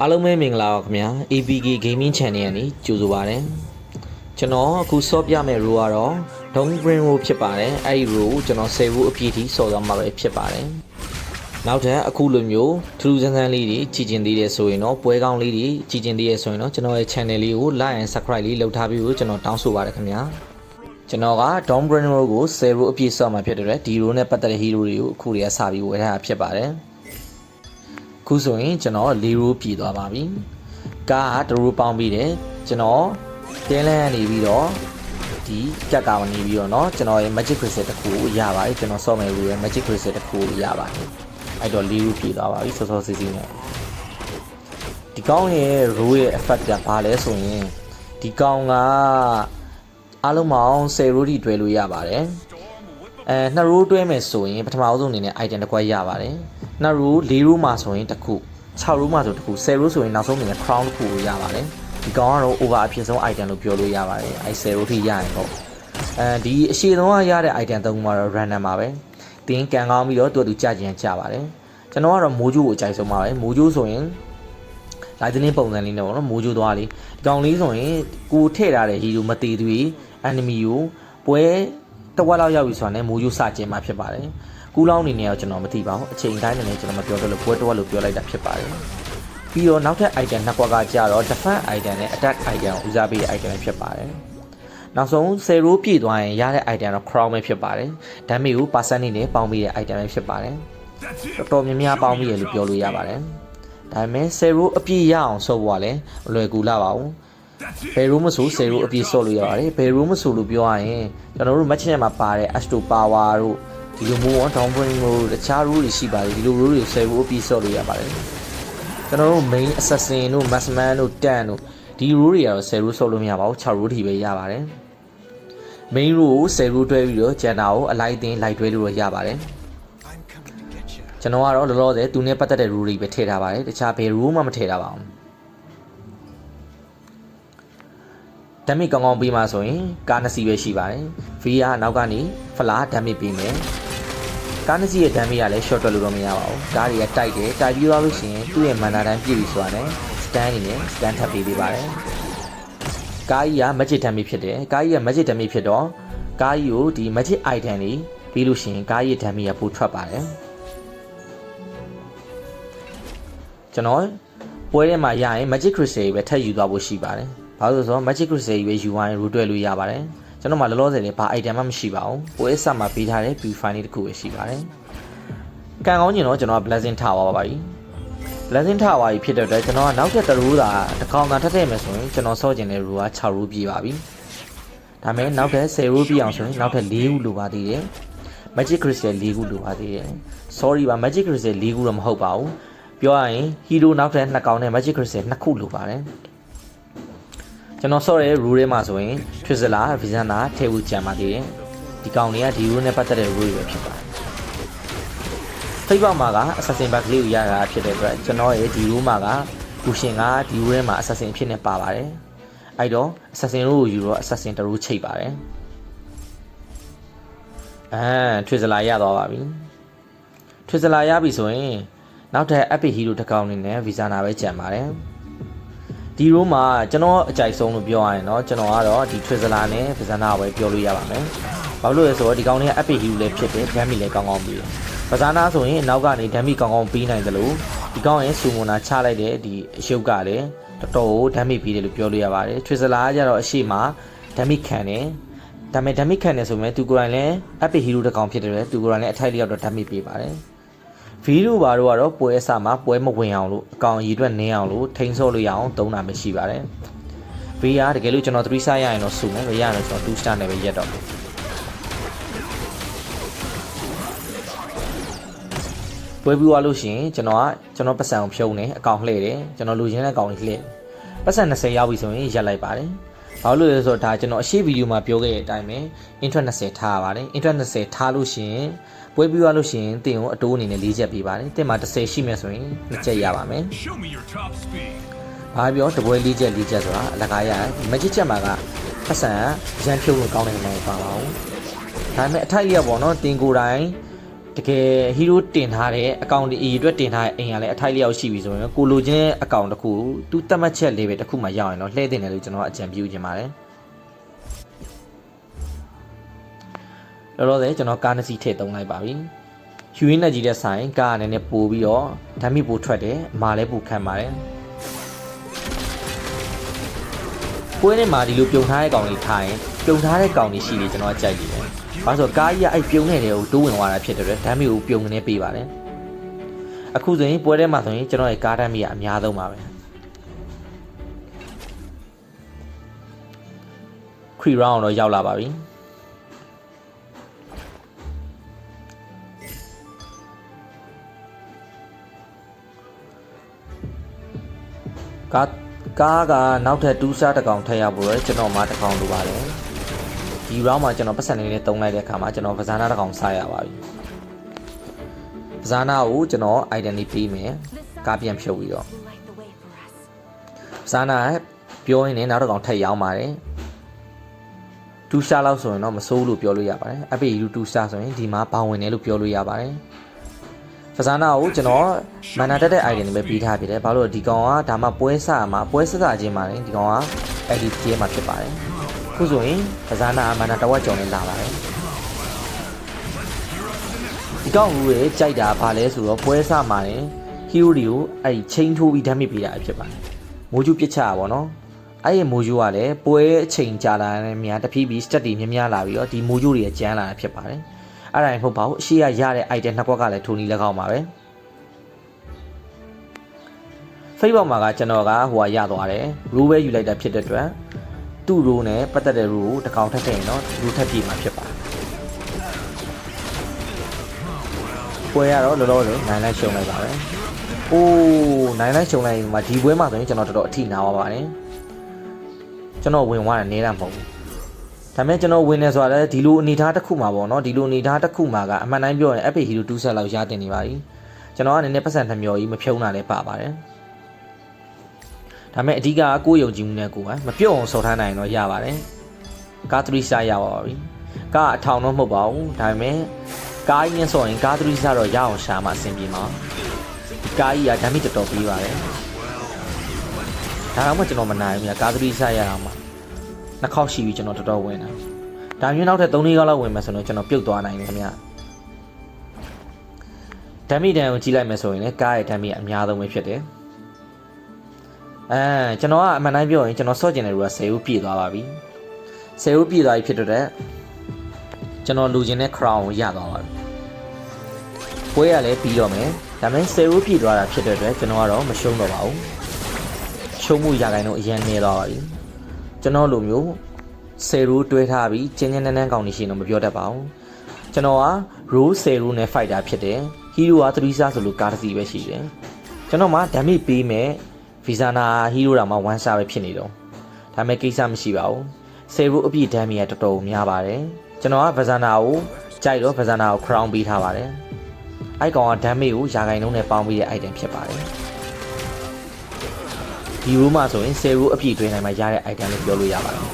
အားလုံးပဲမင်္ဂလာပါခင်ဗျာ APK Gaming Channel ကနေကြိုဆိုပါရစေကျွန်တော်အခုဆော့ပြမဲ့ row ကတော့ Dong Green row ဖြစ်ပါတယ်အဲ့ဒီ row ကိုကျွန်တော်10 row အပြည့်ထိဆော့သွားမှာပဲဖြစ်ပါတယ်နောက်ထပ်အခုလိုမျိုးထူးထူးဆန်းဆန်းလေးတွေကြည်ကျင်သေးတယ်ဆိုရင်တော့ပွဲကောင်းလေးတွေကြည်ကျင်သေးတယ်ဆိုရင်တော့ကျွန်တော်ရဲ့ channel လေးကို like and subscribe လေးလုပ်ထားပြီးကိုကျွန်တော်တောင်းဆိုပါတယ်ခင်ဗျာကျွန်တော်က Dom Green row ကို10 row အပြည့်ဆော့မှာဖြစ်တဲ့ဒီ row နဲ့ပတ်သက်တဲ့ hero တွေကိုအခုတည်းကစပြီးဝယ်ထားတာဖြစ်ပါတယ် ခုဆိုရင်ကျွန်တော်၄ရိုးပြည်သွားပါပြီကားကတရိုးပေါင်းပြီးတယ်ကျွန်တော်တင်းလန်းကနေပြီးတော့ဒီကြက်ကောင်နေပြီးတော့เนาะကျွန်တော်ရဲ့ magic crystal တစ်ခုကိုရပါတယ်ကျွန်တော်ဆော့မယ်လို့ရဲ့ magic crystal တစ်ခုကိုရပါတယ်အဲ့တော့၄ရိုးပြည်သွားပါပြီစောစောစီးစီးနဲ့ဒီကောင်ရဲ့ row ရဲ့ effect ကဘာလဲဆိုရင်ဒီကောင်ကအားလုံးပေါင်း10ရိုးထိတွဲလို့ရပါတယ်အဲနှစ်ရိုးတွဲမယ်ဆိုရင်ပထမအဆုံးအနေနဲ့ item တစ်ခွက်ရပါတယ် နှစ်ရိုး၄ရိုးမှာဆိုရင်တစ်ခု6ရိုးမှာဆိုတစ်ခု10ရိုးဆိုရင်နောက်ဆုံးအနေနဲ့ crown တစ်ခုကိုရပါတယ်ဒီကောင်ကတော့ over အဖြစ်ဆုံး item လို့ပြောလို့ရပါတယ်အဲ10ရိုးထိရရင်ပေါ့အဲဒီအရှိဆုံးကရတဲ့ item သုံးခုမှာတော့ random ပါပဲတင်းကန်ကောင်းပြီးတော့သူ့အတူကြာကျင်ကြပါတယ်ကျွန်တော်ကတော့မိုးကြိုးကိုအကြိုက်ဆုံးပါပဲမိုးကြိုးဆိုရင်လိုက်တဲ့ပုံစံလေးနဲ့ပေါ့နော်မိုးကြိုးသွားလေးဒီကောင်လေးဆိုရင်ကိုထည့်ထားတဲ့ဟီရိုမတေသွေး enemy ကိုပွဲတစ်ဝက်လောက်ရောက်ပြီဆိုတာနဲ့မိုးကြိုးစကျင်းมาဖြစ်ပါတယ် ကူလောင်းအနေနဲ့တော့ကျွန်တော်မသိပါဘူးအချိန်တိုင်းနဲ့ကျွန်တော်မပြောတော့လို့ပွဲတစ်ဝက်လို့ပြောလိုက်တာဖြစ်ပါတယ်ပြီးတော့နောက်ထပ် item နှစ်ကွက်ကကြတော့ defense item နဲ့ attack item ကိုဦးစားပေးတဲ့ item ပဲဖြစ်ပါတယ်နောက်ဆုံး10 row ပြည့်သွားရင်ရတဲ့ item တော့ crown ပဲဖြစ်ပါတယ် damage ကို percentage နဲ့ပေါင်းပြီးတဲ့ item ပဲဖြစ်ပါတယ်တော်တော်များများပေါင်းပြီးရလို့ပြောလို့ရပါတယ်ဒါပေမဲ့10 row အပြည့်ရအောင်ဆော့ဖို့ကလည်းမလွယ်ကူလာပါဘူးဘယ် row မဆို10 row အပြည့်ဆော့လို့ရပါတယ်ဘယ် row မဆိုလို့ပြောရရင်ကျွန်တော်တို့ match ထဲမှာပါတဲ့ astro power တို့ ဒီလိုမျိုး down bring တို့တခြား row တွေရှိပါတယ်ဒီလို row တွေ10 row အပြည့်ဆော့လို့ရပါတယ်ကျွန်တော်တို့ main assassin တို့ massman တို့ tan တို့ဒီ row တွေကတော့10 row ဆော့လို့မရပါဘူး6 row ထိပဲရပါတယ် main row ကို10 row တွဲပြီးတော့ကျန်တာကိုအလိုက်အတင်းလိုက်တွဲလို့ရပါတယ်ကျွန်တော်ကတော့လောလောဆယ်သူနဲ့ပတ်သက်တဲ့ rule တွေပဲထည့်ထားပါတယ်တခြားဘယ် rule မှမထည့်ထားပါဘူးဓာတ်မိကောင်းကောင်းပြီးမှဆိုရင်ကားနှစ်စီးပဲရှိပါတယ် V ကနောက်ကနေဖလားဓာတ်မိပြီးမယ် ကားနှစ်စီးရဲ့ဓာတ်မိကလည်း short တွက်လို့တော့မရပါဘူးကားတွေကတိုက်တယ်တိုက်ပြီးသွားလို့ရှိရင်သူ့ရဲ့မန်နာတန်းပြည့်ပြီဆိုတာနဲ့ stand နေနဲ့ stand ထပ်ပေးပေးပါတယ်ကားကြီးက magic ဓာတ်မိဖြစ်တယ်ကားကြီးက magic ဓာတ်မိဖြစ်တော့ကားကြီးကိုဒီ magic item တွေပြီးလို့ရှိရင်ကားကြီးရဲ့ဓာတ်မိကပိုထွက်ပါတယ်ကျွန်တော်ပွဲထဲမှာရရင် magic crystal ကြီးပဲထပ်ယူသွားဖို့ရှိပါတယ်။ဘာလို့လဲဆိုတော့ magic crystal ကြီးပဲယူသွားရင် root တွဲလို့ရပါတယ်။ ကျွန်တော်မှလောလောဆယ်လေးဘာ item မှမရှိပါဘူး။ပွဲအစမှာပေးထားတဲ့ purify လေးတစ်ခုပဲရှိပါတယ်။ကံကောင်းကျင်တော့ကျွန်တော်က blessing ထားပါပါပြီ။ blessing ထားပါပြီဖြစ်တဲ့အတွက်ကျွန်တော်ကနောက်ထပ်တစ်ရိုးသာတစ်ကောင်သာထပ်ထည့်မယ်ဆိုရင်ကျွန်တော်စော့ကျင်တဲ့ row က6ရိုးပြည့်ပါပြီ။ဒါမဲ့နောက်ထပ်10ရိုးပြည့်အောင်ဆိုရင်နောက်ထပ်4ခုလိုပါသေးတယ်။ magic crystal 4ခုလိုပါသေးတယ်။ sorry ပါ magic crystal 4ခုတော့မဟုတ်ပါဘူး။ပြောရရင်ဟီရိုနောက်ထပ်နှစ်ကောင်နဲ့ magic crystal နှစ်ခုလိုပါတယ် ကျွန်တော်ဆော့တဲ့ rule ထဲမှာဆိုရင် Twizzler, Vizana ထည့်ဖို့ကြံပါသေးတယ်ဒီကောင်တွေကဒီ rule နဲ့ပတ်သက်တဲ့ rule တွေပဲဖြစ်ပါတယ်ဖိတ်ပေါက်မှာက assassin bug လေးကိုရတာဖြစ်တဲ့အတွက်ကျွန်တော်ရဲ့ဒီ rule မှာကဘူရှင်ကဒီ rule ထဲမှာ assassin အဖြစ်နဲ့ပါပါတယ်အဲ့တော့ assassin တို့ကိုယူတော့ assassin တရူးချိတ်ပါတယ်အဲ Twizzler ရသွားပါပြီ Twizzler ရပြီဆိုရင်နောက်ထပ် epic hero တစ်ကောင်နေနဲ့ visa နာပဲကြံပါတယ် ဒီရိုးမှာကျွန်တော်အကြိုက်ဆုံးလို့ပြောရရင်တော့ကျွန်တော်ကတော့ဒီ Twizzler နဲ့ Fazana ပဲပြောလို့ရပါမယ်။ဘာလို့လဲဆိုတော့ဒီကောင်လေးက Epic Hero လည်းဖြစ်တယ်၊ဓာတ်မီလည်းကောင်းကောင်းပြီးတယ်။ Fazana ဆိုရင်နောက်ကနေဓာတ်မီကောင်းကောင်းပြီးနိုင်တယ်လို့ဒီကောင်ရဲ့ Summoner ချလိုက်တဲ့ဒီအရှုပ်ကလည်းတော်တော်ကိုဓာတ်မီပြီးတယ်လို့ပြောလို့ရပါတယ်။ Twizzler ကကြတော့အရှိမဓာတ်မီခံတယ်။ဒါပေမဲ့ဓာတ်မီခံတယ်ဆိုရင်သူကိုယ်တိုင်လည်း Epic Hero တစ်ကောင်ဖြစ်တယ်လေ။သူကိုယ်တိုင်လည်းအထိုက်လျောက်တော့ဓာတ်မီပေးပါတယ်။ ဗီဒီယိုဘာတို့ကတော့ပွဲအစမှာပွဲမဝင်အောင်လို့အကောင်ရည်အတွက်နင်းအောင်လို့ထိန်းဆော့လို့ရအောင်သုံးတာပဲရှိပါတယ်ဗီယာတကယ်လို့ကျွန်တော်3 star ရရင်တော့စုမယ်မရရင်တော့ကျွန်တော်2 star နဲ့ပဲရက်တော့မယ်ပွဲပြီးသွားလို့ရှိရင်ကျွန်တော်ကကျွန်တော်ပတ်စံကိုဖြုံးတယ်အကောင်လှည့်တယ်ကျွန်တော်လူချင်းတဲ့အကောင်ကြီးလှည့်ပတ်စံ20ရောက်ပြီဆိုရင်ရက်လိုက်ပါတယ်ဘာလို့လဲဆိုတော့ဒါကျွန်တော်အရှိဗီဒီယိုမှာပြောခဲ့တဲ့အတိုင်းပဲ internet 20ထားရပါတယ် internet 20ထားလို့ရှိရင် ပွဲပြီးသွားလို့ရှိရင်တင်ကိုအတိုးအနေနဲ့၄ချက်ပေးပါတယ်တင်မှာ30ရှိမယ်ဆိုရင်2ချက်ရပါမယ် Show me your top speed. ဘာပြောတပွဲ၄ချက်၄ချက်ဆိုတာအလကားရ magic ချက်မှာကပတ်စံရန်ဖြုတ်လို့ကောင်းတဲ့နေရာပါပါဘူးဒါပေမဲ့အထိုက်ရပေါ့နော်တင်ကိုယ်တိုင်တကယ်ဟီးရိုးတင်ထားတဲ့အကောင့်ဒီအီအတွက်တင်ထားတဲ့အိမ်ကလည်းအထိုက်လျောက်ရှိပြီဆိုရင်ကိုလိုချင်တဲ့အကောင့်တစ်ခုသူတတ်မှတ်ချက်လေးပဲတစ်ခုမှရောက်ရင်တော့လှည့်တင်တယ်လို့ကျွန်တော်အကြံပြုချင်ပါတယ် လောလောဆယ်ကျွန်တော်ကားနှစ်စီးထည့်သုံးလိုက်ပါပြီယူရင်းနဲ့ကြီးတဲ့ဆိုင်ကားအနေနဲ့ပို့ပြီးတော့ဓာတ်မိပို့ထွက်တယ်အမာလည်းပို့ခံပါတယ်ပွဲထဲမှာဒီလိုပြုံထားတဲ့ကောင်လေးထားရင်ပြုံထားတဲ့ကောင်လေးရှိတယ်ကျွန်တော်ကကြိုက်တယ်။ဘာလို့ဆိုတော့ကားကြီးကအဲ့ပြုံနေတဲ့ကိုတိုးဝင်သွားတာဖြစ်တဲ့အတွက်ဓာတ်မီကိုပြုံနေပေးပါတယ်။အခုဆိုရင်ပွဲထဲမှာဆိုရင်ကျွန်တော်ရဲ့ကားဓာတ်မီကအများဆုံးပါပဲ။ခရီရောင်းတော့ရောက်လာပါပြီ။ ကားကားကနောက်ထပ်တူးစားတစ်ကောင်ထည့်ရဖို့ရယ်ကျွန်တော်မှတစ်ကောင်လိုပါတယ်ဒီ round မှာကျွန်တော်ပတ်စံလေးနဲ့တုံးလိုက်တဲ့အခါမှာကျွန်တော်ပဇာနာတစ်ကောင်စားရပါပြီပဇာနာကိုကျွန်တော် item လေးပေးမယ်ကားပြန်ဖြုတ်ပြီးတော့ light the way for us. ပဇာနာပြောရင်းနဲ့နောက်တစ်ကောင်ထည့်ရောင်းပါတယ်တူးစားလောက်ဆိုရင်တော့မစိုးလို့ပြောလို့ရပါတယ်အပေလူတူးစားဆိုရင်ဒီမှာဘောင်ဝင်တယ်လို့ပြောလို့ရပါတယ် ဖဇာနာကိုကျွန်တော်မန်နာတက်တဲ့ item တွေပဲပြီးထားပြတယ်ဘာလို့လဲဒီကောင်ကဒါမှပွဲဆမှာပွဲဆဆချင်းမှာနေဒီကောင်ကအဲ့ဒီပြေးမှာဖြစ်ပါတယ်ခုဆိုရင်ဖဇာနာမန်နာတဝက်ကြော်နေလာပါတယ်ဒီကောင်လူရဲ့ကြိုက်တာဘာလဲဆိုတော့ပွဲဆမှာနေဟီရိုဒီကိုအဲ့ဒီချိန်ထိုးပြီးဓာတ်မိပေးတာဖြစ်ပါတယ်မိုးကျူးပစ်ချတာပေါ့နော်အဲ့ဒီမိုးကျူးကလည်းပွဲအချိန်ကြာလာတဲ့မြန်တဖြည်းဖြည်း stat တွေများများလာပြီးတော့ဒီမိုးကျူးတွေကျန်းလာတာဖြစ်ပါတယ် အဲ့ဒါရင်ဟုတ်ပါဘူးအရှိရရတဲ့ item နှစ်ခွက်ကလည်းထိုးနီးလက်ကောက်ပါပဲ Facebook မှာကကျွန်တော်ကဟိုကရသွားတယ် rule ပဲယူလိုက်တာဖြစ်တဲ့အတွက်သူ့ rule နဲ့ပတ်သက်တဲ့ rule ကိုတစ်ကောင်ထပ်ထည့်ရင်တော့ rule ထပ်ပြေးမှာဖြစ်ပါတယ်ပွဲရတော့လောလောဆယ်နိုင်လိုက်ရှုံလိုက်ပါပဲ။အိုးနိုင်လိုက်ရှုံလိုက်မှာဒီပွဲမှာဆိုရင်ကျွန်တော်တော်တော်အထိနာပါပါတယ်။ကျွန်တော်ဝင်သွားတယ်နေတာမဟုတ်ဘူး။ ဒါပေမဲ့ကျွန်တော်ဝင်နေဆိုတာလည်းဒီလိုအနေထားတစ်ခုမှာပေါ့နော်ဒီလိုအနေထားတစ်ခုမှာကအမှန်တိုင်းပြောရင် Epic Hero 2 set လောက်ရတင်နေပါပြီ။ကျွန်တော်ကနည်းနည်းပတ်စံနှမျော်ကြီးမဖြုံးတာလည်းပါပါတယ်။ဒါပေမဲ့အဓိကကကိုယ်ယုံကြည်မှုနဲ့ကိုယ်ပဲမပြုတ်အောင်ဆော်ထားနိုင်ရင်တော့ရပါတယ်။ကား3 star ရပါပါပြီ။ကားအထောင်တော့မဟုတ်ပါဘူး။ဒါပေမဲ့ကားကြီးနဲ့ဆိုရင်ကား3 star တော့ရအောင်ရှာမှအဆင်ပြေမှာ။ဒီကားကြီးကဓာတ်မိတော်တော်ပြီးပါတယ်။ဒါတော့မှကျွန်တော်မနိုင်ဘူးမြကား3 star ရအောင်မှာ နှစ်ခေါက်ရှိပြီကျွန်တော်တော်တော်ဝင်တာ။ဒါမျိုးနောက်ထပ်3-4ခေါက်လောက်ဝင်မယ်ဆိုတော့ကျွန်တော်ပြုတ်သွားနိုင်တယ်ခင်ဗျ။ဓာတ်မိတန်ကိုကြည့်လိုက်မယ်ဆိုရင်လည်းကားရဲ့ဓာတ်မိအများဆုံးပဲဖြစ်တယ်။အဲကျွန်တော်ကအမှန်တိုင်းပြောရင်ကျွန်တော်စော့ကျင်တဲ့လူက10ဦးပြည့်သွားပါပြီ10ဦးပြည့်သွားပြီဖြစ်တဲ့ကျွန်တော်လူချင်းတဲ့ crown ကိုရသွားပါပြီပွဲရလည်းပြီးတော့မယ်ဒါပေမဲ့10ဦးပြည့်သွားတာဖြစ်တဲ့အတွက်ကျွန်တော်ကတော့မရှုံးတော့ပါဘူးရှုံးမှုရခိုင်တော့အရင်နေသွားပါပြီ ကျွန်တော်လိုမျိုး10ဦးတွဲထားပြီးကျင်းကျင်းနန်းနန်းကောင်းနေရှင်တော့မပြောတတ်ပါဘူးကျွန်တော်က row 10ဦးနဲ့ fighter ဖြစ်တယ် hero က3စားဆိုလို့ကားတစ်စီးပဲရှိတယ်ကျွန်တော်မှ damage ပေးမယ်ဗီဇာနာဟီးရိုးတာမှ1 star ပဲဖြစ်နေတော့ဒါပေမဲ့ကိစ္စမရှိပါဘူးဆေဘုအပြည့်ဒမ်းမီကတော်တော်များပါတယ်ကျွန်တော်ကဗဇာနာကိုကြိုက်တော့ဗဇာနာကို crown ပေးထားပါတယ်အိုက်ကောင်ကဒမ်းမီကိုယာဂိုင်လုံးနဲ့ပေါင်းပြီးတဲ့ item ဖြစ်ပါတယ် ဒီရူးမှာဆိုရင်ဆေဘုအပြည့်တွင်းနိုင်မှာရတဲ့ item လို့ပြောလို့ရပါတယ်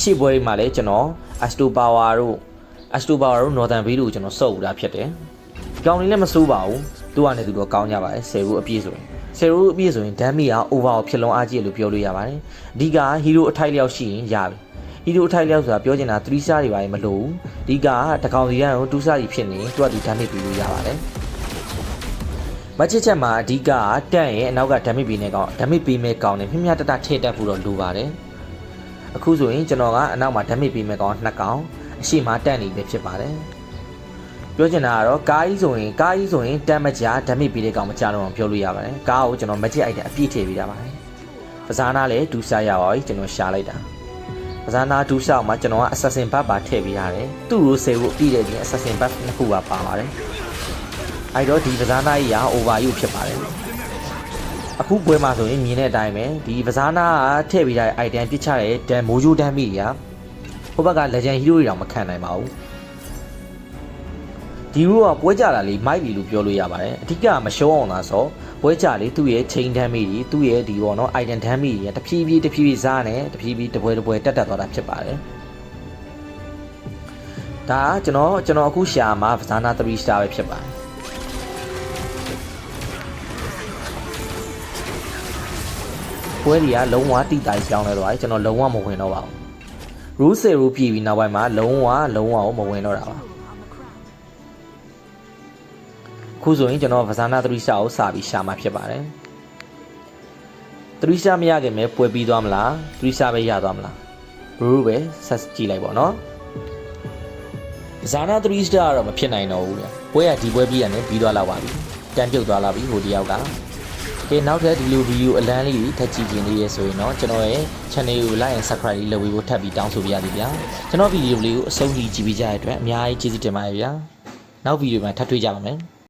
ရှေ့ပွဲမှာလည်းကျွန်တော် Astro Power တို့ Astro Power တို့ Northern View တို့ကျွန်တော်စုပ်ဦးတာဖြစ်တယ်ဒီကောင်လေးလည်းမစိုးပါဘူးသူကလည်းသူတော့ကောင်းကြပါတယ်ဆေဘုအပြည့်ဆိုရင်ဆယ်ရိုးအပြည့်ဆိုရင်ဒမ်းမီက over ကိုဖြစ်လုံးအားကြီးလို့ပြောလို့ရပါတယ်အဓိကဟီးရိုးအထိုက်လျောက်ရှိရင်ရပြီဟီးရိုးအထိုက်လျောက်ဆိုတာပြောချင်တာ3 star တွေပါရင်မလို့အဓိကတကောင်စီရန်ကို2 star ကြီးဖြစ်နေသူကဒီဒမ်းမီပြီးလို့ရပါတယ် မချစ်ချက်မှာအဓိကတန့်ရဲ့အနောက်ကဓာမီပြီးနေကောင်ဓာမီပြီးမဲ့ကောင်နဲ့မြမြတတထည့်တက်ဖို့တော့လိုပါတယ်အခုဆိုရင်ကျွန်တော်ကအနောက်မှာဓာမီပြီးမဲ့ကောင်နှစ်ကောင်အရှိမတန့်နေပြီဖြစ်ပါတယ်ပြောချင်တာကတော့ကားကြီးဆိုရင်ကားကြီးဆိုရင်တမ်းမကြဓာမစ်ပြီးတဲ့ကောင်မကြတော့အောင်ပြောလို့ရပါတယ်ကားကိုကျွန်တော်မကြည့်အိုက်တဲ့အပြည့်ထည့်ပေးတာပါတယ်ပဇာနာလည်းဒူးစားရပါပြီကျွန်တော်ရှာလိုက်တာပဇာနာဒူးစားမှာကျွန်တော်က assassin buff ပါထည့်ပေးရတယ်သူ့ရိုးဆေကိုအပြည့်တဲ့ချင်း assassin buff နှစ်ခုပါပါပါတယ် အဲ့တော့ဒီပဇာနာကြီးက over ယူဖြစ်ပါတယ်အခုပွဲမှာဆိုရင်မြင်တဲ့အတိုင်းပဲဒီပဇာနာကထည့်ပေးတဲ့ item ပြစ်ချတဲ့ဒန်မိုးဂျိုဒန်မီတွေကဟိုဘက်က legend hero တွေတောင်မခံနိုင်ပါဘူးဒီရူကပွဲကြတာလေးမိုက်ပြီလို့ပြောလို့ရပါတယ်အဓိကမရှုံးအောင်လားဆိုပွဲကြလေးသူ့ရဲ့ chain damage တွေသူ့ရဲ့ဒီပေါ့နော် item damage တွေတဖြည်းဖြည်းတဖြည်းဖြည်းစားနေတဖြည်းဖြည်းတပွဲတပွဲတက်တက်သွားတာဖြစ်ပါတယ်ဒါကကျွန်တော်ကျွန်တော်အခုရှာမှာဗဇာနာ3 star ပဲဖြစ်ပါတယ် ပွဲတွေကလုံးဝတိတိုင်ပြောင်းလဲတော့တယ်ကျွန်တော်လုံးဝမဝင်တော့ပါဘူး rule 10 rule ပြည်ပြီးနောက်ပိုင်းမှာလုံးဝလုံးဝမဝင်တော့တာပါခုဆိုရင်ကျွန်တော်ဗဇာနာ3 star ကိုစာပြီးရှာမှာဖြစ်ပါတယ်3 star မရခင်ပဲပွဲပြီးသွားမလား3 star ပဲရသွားမလား rule ပဲဆက်ကြည့်လိုက်ပါတော့ဇာနာ3 star ကတော့မဖြစ်နိုင်တော့ဘူးလေပွဲကဒီပွဲပြီးရတယ်ပြီးသွားလောက်ပါပြီတန်ပြုတ်သွားလာပြီဟိုတယောက်က ကဲနောက်ထပ်ဒီလိုဗီဒီယိုအလန်းလေးထပ်ကြည့်ခြင်းလေးရဆိုရင်တော့ကျွန်တော်ရဲ့ channel ကို like and subscribe လေးလုပ်ပြီးဖို့ထပ်ပြီးတောင်းဆိုပြရစီဗျာကျွန်တော်ဗီဒီယိုလေးကိုအဆုံးထိကြည့်ပေးကြတဲ့အတွက်အများကြီးကျေးဇူးတင်ပါတယ်ဗျာနောက်ဗီဒီယိုမှာထပ်တွေ့ကြပါမယ်